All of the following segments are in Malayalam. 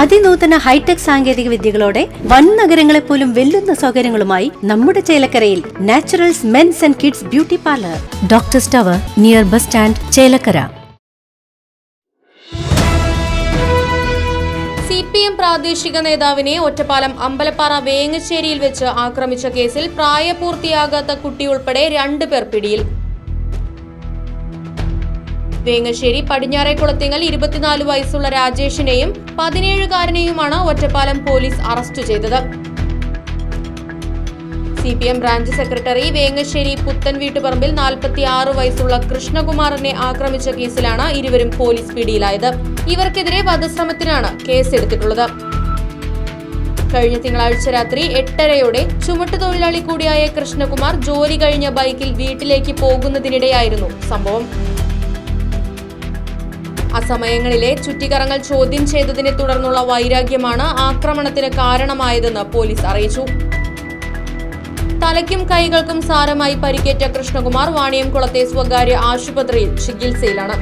അതിനൂതന ഹൈടെക് സാങ്കേതിക വിദ്യകളോടെ വൻ നഗരങ്ങളെ പോലും വെല്ലുന്ന സൗകര്യങ്ങളുമായി നമ്മുടെ ചേലക്കരയിൽ Naturals men's and kids beauty parlour. Doctor സ്റ്റവർ near bus stand Chelakkara. പ്രാദേശിക നേതാവിനെ ഒറ്റപ്പാലം അമ്പലപ്പാറ വേങ്ങശ്ശേരിയിൽ വെച്ച് ആക്രമിച്ച കേസിൽ പ്രായപൂർത്തിയാകാത്ത കുട്ടിയുൾപ്പെടെ രണ്ടു പേർ പിടിയിൽ. വേങ്ങശ്ശേരി പടിഞ്ഞാറേക്കുളത്തിങ്ങൽ ഇരുപത്തിനാല് വയസ്സുള്ള രാജേഷിനെയും പതിനേഴുകാരനെയുമാണ് ഒറ്റപ്പാലം പോലീസ് അറസ്റ്റ് ചെയ്തത്. C P M branch secretary Vengassery പുത്തൻ വീട്ടുപറമ്പിൽ നാൽപ്പത്തി ആറ് വയസ്സുള്ള കൃഷ്ണകുമാറിനെ ആക്രമിച്ച കേസിലാണ് ഇരുവരും പോലീസ് പിടിയിലായത്. ഇവർക്കെതിരെ വധശ്രമത്തിനാണ് കേസെടുത്തിട്ടുള്ളത്. കഴിഞ്ഞ തിങ്കളാഴ്ച രാത്രി എട്ടരയോടെ ചുമട്ടുതൊഴിലാളി കൂടിയായ കൃഷ്ണകുമാർ ജോലി കഴിഞ്ഞ ബൈക്കിൽ വീട്ടിലേക്ക് പോകുന്നതിനിടെയായിരുന്നു സംഭവം. അസമയങ്ങളിലെ ചുറ്റിക്കറങ്ങൾ ചോദ്യം ചെയ്തതിനെ തുടർന്നുള്ള വൈരാഗ്യമാണ് ആക്രമണത്തിന് കാരണമായതെന്ന് പോലീസ് അറിയിച്ചു. തലയ്ക്കും കൈകൾക്കും സാരമായി പരിക്കേറ്റ കൃഷ്ണകുമാർ വാണിയംകുളത്തെ സ്വകാര്യ ആശുപത്രിയിൽ ചികിത്സയിലാണ്.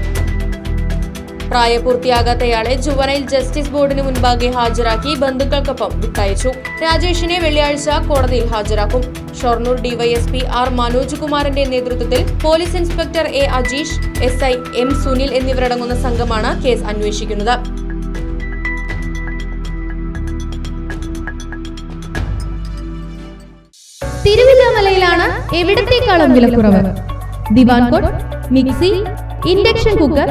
പ്രായപൂർത്തിയാകാത്തയാളെ ജുവനൈൽ ജസ്റ്റിസ് ബോർഡിന് മുൻപാകെ ഹാജരാക്കി ബന്ധുക്കൾക്കൊപ്പം വിട്ടയച്ചു. രാജേഷിനെ വെള്ളിയാഴ്ച കോടതിയിൽ ഹാജരാക്കും. ഷൊർണൂർ ഡിവൈഎസ്പി ആർ മനോജ് കുമാറിന്റെ നേതൃത്വത്തിൽ police inspector A Ajeesh S I M Sunil എന്നിവരടങ്ങുന്ന സംഘമാണ് കേസ് അന്വേഷിക്കുന്നത്. തിരുവില്ലാമലയിലാണ് എവിടത്തേക്കാളും വിലക്കുറവ്? Divan cot mixie induction cooker